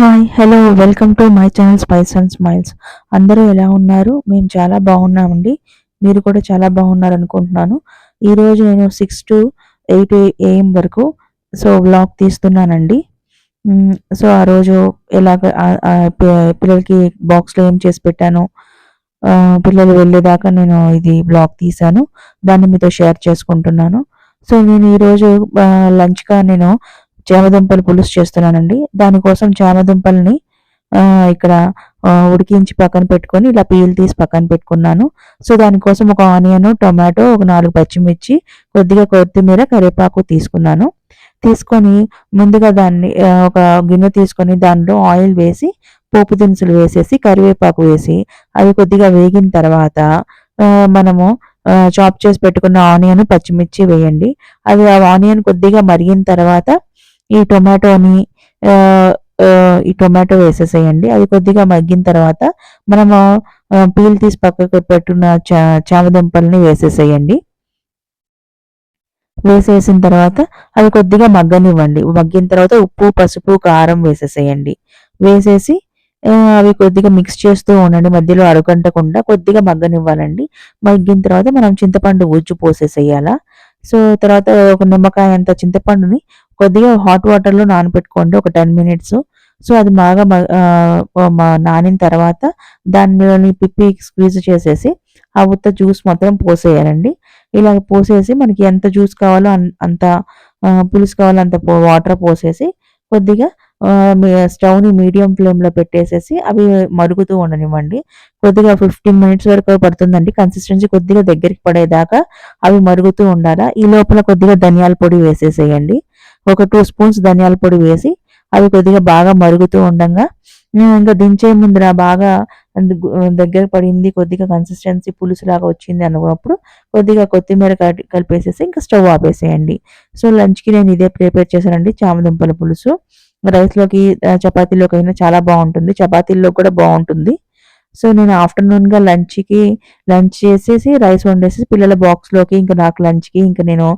Hi hello welcome to my channel spice and smiles. అందరూ ఎలా ఉన్నారు? మేము చాలా బాగున్నామండి. మీరు కూడా చాలా బాగున్నారు అనుకుంటున్నాను ఈరోజు నేను సిక్స్ టు ఎయిట్ ఏఎం వరకు సో వ్లాగ్ తీస్తున్నానండి. సో ఆ రోజు ఎలాగ పిల్లలకి బాక్స్లో ఏం చేసి పెట్టాను పిల్లలు వెళ్ళేదాకా నేను ఇది బ్లాగ్ తీశాను. దాన్ని మీతో షేర్ చేసుకుంటున్నాను. సో నేను ఈరోజు లంచ్గా నేను చామదుంపలు పులుసు చేస్తున్నానండి. దానికోసం చామదుంపల్ని ఇక్కడ ఉడికించి పక్కన పెట్టుకొని ఇలా పీల్ తీసి పక్కన పెట్టుకున్నాను. సో దానికోసం ఒక ఆనియన్ టొమాటో ఒక నాలుగు పచ్చిమిర్చి కొద్దిగా కొత్తిమీర కరివేపాకు తీసుకున్నాను. తీసుకొని ముందుగా దాన్ని ఒక గిన్నె తీసుకొని దానిలో ఆయిల్ వేసి పోపు దినుసులు వేసేసి కరివేపాకు వేసి అవి కొద్దిగా వేగిన తర్వాత మనము చాప్ చేసి పెట్టుకున్న ఆనియన్ పచ్చిమిర్చి వేయండి. అది ఆ ఆనియన్ కొద్దిగా మరిగిన తర్వాత ఈ టొమాటోని ఈ టొమాటో వేసేసేయండి. అది కొద్దిగా మగ్గిన తర్వాత మనము పీల్ తీసి పక్కకు పెట్టున్న చా చామదుంపల్ని వేసేసేయండి. వేసేసిన తర్వాత అవి కొద్దిగా మగ్గనివ్వండి. మగ్గిన తర్వాత ఉప్పు పసుపు కారం వేసేసేయండి. వేసేసి అవి కొద్దిగా మిక్స్ చేస్తూ ఉండండి. మధ్యలో అడుగంటకుండా కొద్దిగా మగ్గనివ్వాలండి. మగ్గిన తర్వాత మనం చింతపండు ఉజ్జు పోసేసేయాలా. సో తర్వాత ఒక నిమ్మకాయ అంత చింతపండుని కొద్దిగా హాట్ వాటర్లో నానబెట్టుకోండి ఒక టెన్ మినిట్స్ సో అది బాగా నానిన తర్వాత దానిలోని పిప్పి స్క్వీజ్ చేసేసి ఆ ఉత్త జ్యూస్ మాత్రం పోసేయాలండి. ఇలా పోసేసి మనకి ఎంత జ్యూస్ కావాలో అన్- అంత పులుసు కావాలో అంత వాటర్ పోసేసి కొద్దిగా మీ- స్టవ్ని మీడియం ఫ్లేమ్లో పెట్టేసేసి అవి మరుగుతూ ఉండనివ్వండి. కొద్దిగా ఫిఫ్టీన్ మినిట్స్ వరకు పడుతుందండి. కన్సిస్టెన్సీ కొద్దిగా దగ్గరికి పడేదాకా అవి మరుగుతూ ఉండాలా. ఈ లోపల కొద్దిగా ధనియాల పొడి వేసేసేయండి. ఒక టూ స్పూన్స్ ధనియాల పొడి వేసి అవి కొద్దిగా బాగా మరుగుతూ ఉండగా ఇంకా దించే ముందర బాగా దగ్గర పడింది కొద్దిగా కన్సిస్టెన్సీ పులుసు లాగా వచ్చింది అనుకున్నప్పుడు కొద్దిగా కొత్తిమీర కలిపేసేసి ఇంకా స్టవ్ ఆపేసేయండి. సో లంచ్కి నేను ఇదే ప్రిపేర్ చేశానండి చామదుంపల పులుసు. రైస్లోకి చపాతీలోకి అయినా చాలా బాగుంటుంది. చపాతీల్లో కూడా బాగుంటుంది. సో నేను ఆఫ్టర్నూన్గా లంచ్కి లంచ్ చేసేసి రైస్ వండేసి పిల్లల బాక్స్లోకి ఇంకా నాకు లంచ్కి ఇంకా నేను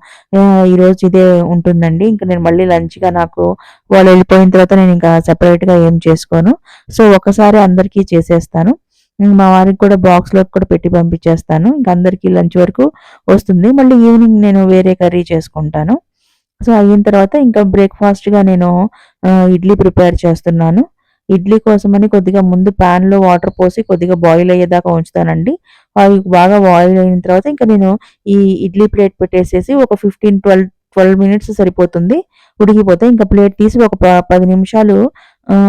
ఈరోజు ఇదే ఉంటుందండి. ఇంకా నేను మళ్ళీ లంచ్గా నాకు వాళ్ళు వెళ్ళిపోయిన తర్వాత నేను ఇంకా సెపరేట్గా ఏం చేసుకోను. సో ఒకసారి అందరికీ చేసేస్తాను. మా వారికి కూడా బాక్స్లోకి కూడా పెట్టి పంపించేస్తాను. ఇంకా అందరికీ లంచ్ వరకు వస్తుంది. మళ్ళీ ఈవినింగ్ నేను వేరే కర్రీ చేసుకుంటాను. సో అయిన తర్వాత ఇంకా బ్రేక్ఫాస్ట్గా నేను ఇడ్లీ ప్రిపేర్ చేస్తున్నాను. ఇడ్లీ కోసమని కొద్దిగా ముందు ప్యాన్లో వాటర్ పోసి కొద్దిగా బాయిల్ అయ్యేదాకా ఉంచుతానండి. అవి బాగా బాయిల్ అయిన తర్వాత ఇంకా నేను ఈ ఇడ్లీ ప్లేట్ పెట్టేసేసి ఒక ఫిఫ్టీన్ ట్వెల్వ్ ట్వెల్వ్ మినిట్స్ సరిపోతుంది. ఉడికిపోతే ఇంకా ప్లేట్ తీసి ఒక ప- పది నిమిషాలు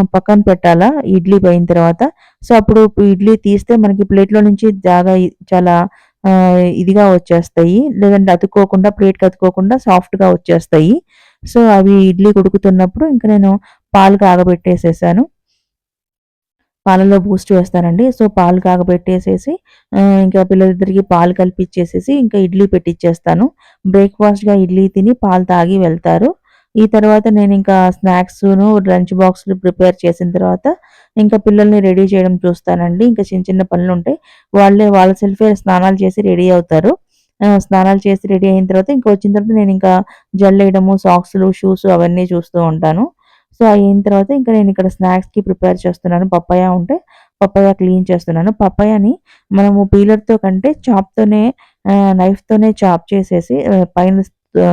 పక్కన పెట్టాలా ఇడ్లీ పోయిన తర్వాత. సో అప్పుడు ఇడ్లీ తీస్తే మనకి ప్లేట్లో నుంచి జాగా చాలా ఇదిగా వచ్చేస్తాయి. లేదంటే అతుక్కోకుండా ప్లేట్కి అతుక్కోకుండా సాఫ్ట్గా వచ్చేస్తాయి. సో అవి ఇడ్లీ ఉడుకుతున్నప్పుడు ఇంకా నేను పాలు కాగబెట్టేసేసాను. పాలలో బూస్ట్ వేస్తానండి సో పాలు కాగబెట్టేసేసి ఇంకా పిల్లలిద్దరికి పాలు కలిపిచ్చేసేసి ఇంకా ఇడ్లీ పెట్టిచ్చేస్తాను. బ్రేక్ఫాస్ట్గా ఇడ్లీ తిని పాలు తాగి వెళ్తారు. ఈ తర్వాత నేను ఇంకా స్నాక్స్ను లంచ్ బాక్స్లు ప్రిపేర్ చేసిన తర్వాత ఇంకా పిల్లల్ని రెడీ చేయడం చూస్తానండి. ఇంకా చిన్న చిన్న పనులు ఉంటాయి వాళ్ళే వాళ్ళ సెల్ఫే స్నానాలు చేసి రెడీ అవుతారు. స్నానాలు చేసి రెడీ అయిన తర్వాత ఇంకా వచ్చిన తర్వాత నేను ఇంకా జల్లేయడము సాక్స్లు షూస్ అవన్నీ చూస్తూ ఉంటాను. సో అయిన తర్వాత ఇంకా నేను ఇక్కడ స్నాక్స్కి ప్రిపేర్ చేస్తున్నాను. పప్పాయ ఉంటే పప్పాయ క్లీన్ చేస్తున్నాను. పప్పాయని మనము పీలర్తో కంటే చాప్తోనే నైఫ్తోనే చాప్ చేసేసి పైన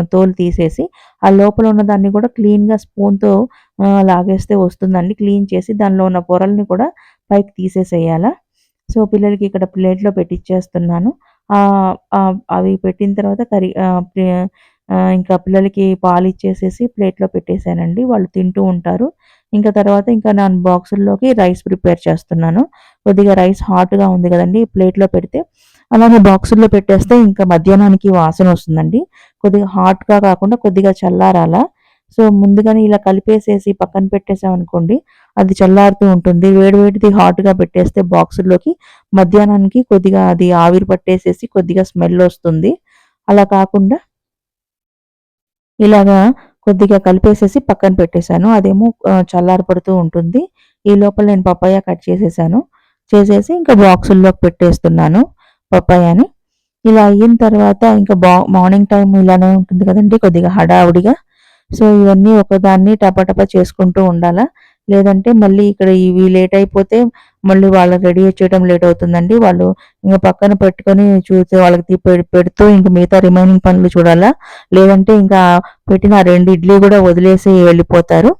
తోలు తీసేసి ఆ లోపల ఉన్న దాన్ని కూడా క్లీన్గా స్పూన్తో లాగేస్తే వస్తుందండి. క్లీన్ చేసి దానిలో ఉన్న పొరల్ని కూడా పైకి తీసేసేయాలా. సో పిల్లలకి ఇక్కడ ప్లేట్లో పెట్టిచ్చేస్తున్నాను. అవి పెట్టిన తర్వాత కర్రీ ప్లే- ఇంకా పిల్లలకి పాలు ఇచ్చేసేసి ప్లేట్లో పెట్టేశానండి. వాళ్ళు తింటూ ఉంటారు. ఇంకా తర్వాత ఇంకా నేను బాక్సుల్లోకి రైస్ ప్రిపేర్ చేస్తున్నాను. కొద్దిగా రైస్ హాట్గా ఉంది కదండి ప్లేట్లో పెడితే. అలాగే బాక్సుల్లో పెట్టేస్తే ఇంకా మధ్యాహ్నానికి వాసన వస్తుందండి. కొద్దిగా హాట్గా కాకుండా కొద్దిగా చల్లారాలా. సో ముందుగానే ఇలా కలిపేసేసి పక్కన పెట్టేసాం అనుకోండి అది చల్లారుతూ ఉంటుంది. వేడివేడిది హాట్గా పెట్టేస్తే బాక్సుల్లోకి మధ్యాహ్నానికి కొద్దిగా అది ఆవిరి పట్టేసేసి కొద్దిగా స్మెల్ వస్తుంది. అలా కాకుండా ఇలాగా కొద్దిగా కలిపేసేసి పక్కన పెట్టేశాను. అదేమో చల్లారపడుతూ ఉంటుంది. ఈ లోపల నేను పప్పాయ కట్ చేసేసాను. చేసేసి ఇంకా బాక్సుల్లోకి పెట్టేస్తున్నాను పప్పాయని ఇలా అయిన తర్వాత ఇంకా బా మార్నింగ్ టైం ఇలానే ఉంటుంది కదండి కొద్దిగా హడావుడిగా. సో ఇవన్నీ ఒకదాన్ని టపాటపా చేసుకుంటూ ఉండాలా. లేదంటే మళ్ళీ ఇక్కడ ఇవి లేట్ అయిపోతే మళ్ళీ వాళ్ళకి రెడీ చేయడం లేట్ అవుతుందండి. వాళ్ళు ఇంకా పక్కన పెట్టుకొని చూస్తే వాళ్ళకి పెడుతూ ఇంకా మిగతా రిమైనింగ్ పనులు చూడాలా? లేదంటే ఇంకా పెట్టిన రెండు ఇడ్లీ కూడా వదిలేసి వెళ్ళిపోతారు.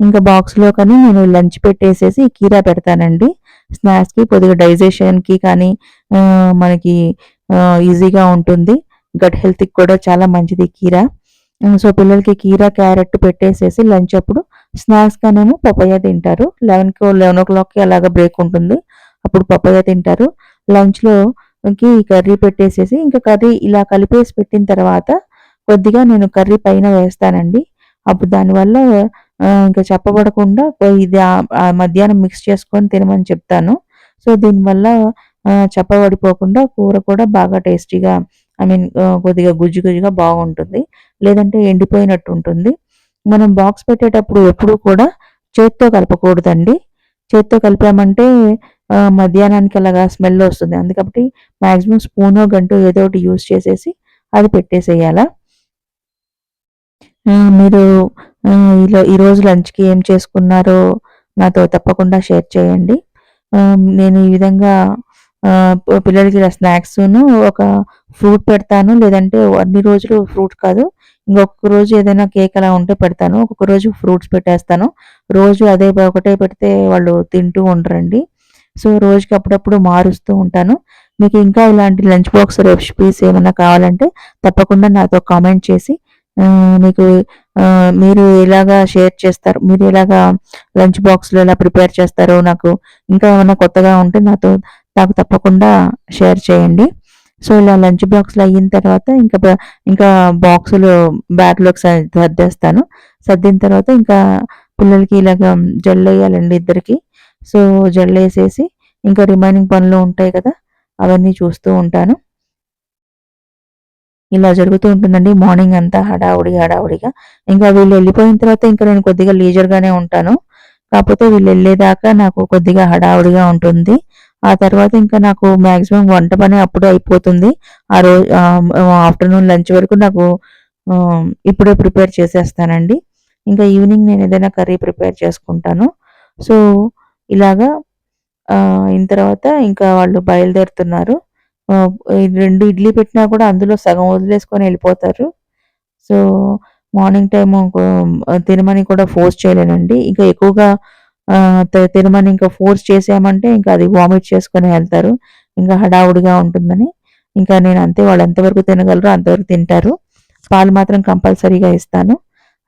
ఇంకా బాక్స్లో కానీ నేను లంచ్ పెట్టేసేసి కీరా పెడతానండి. స్నాక్స్కి కొద్దిగా డైజెషన్కి కానీ మనకి ఈజీగా ఉంటుంది. గట్ హెల్త్కి కూడా చాలా మంచిది కీరా. సో పిల్లలకి కీరా క్యారెట్ పెట్టేసేసి లంచ్ అప్పుడు స్నాక్స్ కానేమో పపయ్య తింటారు. లెవెన్కి లెవెన్ ఓ క్లాక్కి అలాగ బ్రేక్ ఉంటుంది. అప్పుడు పపయ్య తింటారు. లంచ్లో కి కర్రీ పెట్టేసేసి ఇంకా కర్రీ ఇలా కలిపేసి పెట్టిన తర్వాత కొద్దిగా నేను కర్రీ పైన వేస్తానండి. అప్పుడు దానివల్ల ఇంకా చెప్పబడకుండా ఇది మధ్యాహ్నం మిక్స్ చేసుకొని తినమని చెప్తాను. సో దీనివల్ల చెప్పబడిపోకుండా కూర కూడా బాగా టేస్టీగా ఐ మీన్ కొద్దిగా గుజ్జు గుజ్జుగా బాగుంటుంది. లేదంటే ఎండిపోయినట్టు ఉంటుంది. మనం బాక్స్ పెట్టేటప్పుడు ఎప్పుడు కూడా చేత్తో కలపకూడదండి. చేత్తో కలిపామంటే మధ్యాహ్నానికి అలాగా స్మెల్ వస్తుంది. అందుకబట్టి మ్యాక్సిమం స్పూనో గంటో ఏదో ఒకటి యూజ్ చేసేసి అది పెట్టేసేయాలా. మీరు ఈ ఈరోజు లంచ్కి ఏం చేసుకున్నారో నాతో తప్పకుండా షేర్ చేయండి. నేను ఈ విధంగా పిల్లలకి స్నాక్స్ను ఒక ఫ్రూట్ పెడతాను. లేదంటే అన్ని రోజులు ఫ్రూట్ కాదు. ఇంకొక రోజు ఏదైనా కేక్ అలా ఉంటే పెడతాను. ఒక్కొక్క రోజు ఫ్రూట్స్ పెట్టేస్తాను. రోజు అదే ఒకటే పెడితే వాళ్ళు తింటూ ఉండరండి. సో రోజుకి అప్పుడప్పుడు మారుస్తూ ఉంటాను. మీకు ఇంకా ఇలాంటి లంచ్ బాక్స్ రెసిపీస్ ఏమైనా కావాలంటే తప్పకుండా నాతో కామెంట్ చేసి మీకు మీరు ఎలాగా షేర్ చేస్తారు మీరు ఎలాగా లంచ్ బాక్స్లో ఎలా ప్రిపేర్ చేస్తారో నాకు ఇంకా ఏమైనా కొత్తగా ఉంటే నాతో నాకు తప్పకుండా షేర్ చేయండి. సో ఇలా లంచ్ బాక్స్లో అయిన తర్వాత ఇంకా ఇంకా బాక్సులు బ్యాట్లోకి సర్దేస్తాను. సర్దిన తర్వాత ఇంకా పిల్లలకి ఇలాగ జల్లు వేయాలండి ఇద్దరికి. సో జల్లు వేసేసి ఇంకా రిమైనింగ్ పనులు ఉంటాయి కదా అవన్నీ చూస్తూ ఉంటాను. ఇలా జరుగుతూ ఉంటుందండి మార్నింగ్ అంతా హడావుడి హడావుడిగా. ఇంకా వీళ్ళు వెళ్ళిపోయిన తర్వాత ఇంకా నేను కొద్దిగా లీజర్గానే ఉంటాను. కాకపోతే వీళ్ళు వెళ్ళేదాకా నాకు కొద్దిగా హడావుడిగా ఉంటుంది. ఆ తర్వాత ఇంకా నాకు మ్యాక్సిమం వంట పని అప్పుడే అయిపోతుంది. ఆ రోజు ఆఫ్టర్నూన్ లంచ్ వరకు నాకు ఇప్పుడే ప్రిపేర్ చేసేస్తానండి. ఇంకా ఈవినింగ్ నేను ఏదైనా కర్రీ ప్రిపేర్ చేసుకుంటాను. సో ఇలాగా అయిన తర్వాత ఇంకా వాళ్ళు బయలుదేరుతున్నారు. రెండు ఇడ్లీ పెట్టినా కూడా అందులో సగం వదిలేసుకొని వెళ్ళిపోతారు. సో మార్నింగ్ టైము తినమని కూడా ఫోర్స్ చేయలేనండి. ఇంకా ఎక్కువగా తినమని ఇంకా ఫోర్స్ చేసామంటే ఇంకా అది వామిట్ చేసుకొని వెళ్తారు. ఇంకా హడావుడిగా ఉంటుందని. ఇంకా నేను అంతే వాళ్ళు ఎంతవరకు తినగలరో అంతవరకు తింటారు. పాలు మాత్రం కంపల్సరీగా ఇస్తాను.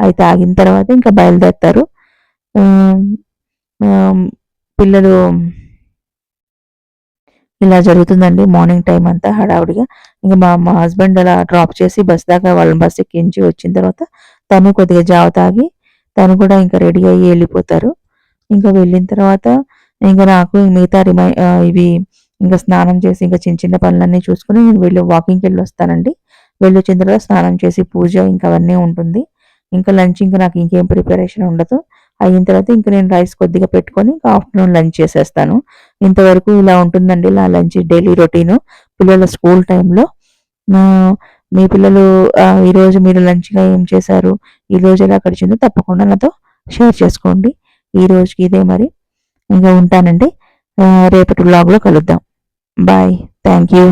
అవి తాగిన తర్వాత ఇంకా బయలుదేరుతారు. పిల్లలు ఇలా జరుగుతుందండి మార్నింగ్ టైం అంతా హడావుడిగా. ఇంకా మా మా హస్బెండ్ అలా డ్రాప్ చేసి బస్ దాకా వాళ్ళని బస్ ఎక్కించి వచ్చిన తర్వాత తను కొద్దిగా జావ తాగి తను కూడా ఇంకా రెడీ అయ్యి వెళ్ళిపోతారు. ఇంకా వెళ్ళిన తర్వాత ఇంకా నాకు మిగతా రిమై ఇవి ఇంకా స్నానం చేసి ఇంకా చిన్న చిన్న పనులన్నీ చూసుకుని నేను వెళ్ళి వాకింగ్కి వెళ్ళి వస్తానండి వెళ్ళి వచ్చిన తర్వాత స్నానం చేసి పూజ ఇంకా అవన్నీ ఉంటుంది. ఇంకా లంచ్ ఇంకా నాకు ఇంకేం ప్రిపరేషన్ ఉండదు. అయిన తర్వాత ఇంకా నేను రైస్ కొద్దిగా పెట్టుకొని ఇంకా ఆఫ్టర్నూన్ లంచ్ చేసేస్తాను. ఇంతవరకు ఇలా ఉంటుందండి ఇలా లంచ్ డైలీ రొటీను. పిల్లల స్కూల్ టైంలో. మీ పిల్లలు ఈరోజు మీరు లంచ్గా ఏం చేశారు? ఈరోజు ఎలా గడిచిందో తప్పకుండా నాతో షేర్ చేసుకోండి. ఈ రోజుకి ఇదే మరి. ఇంకా ఉంటానండి. రేపటి బ్లాగ్లో కలుద్దాం. Bye thank you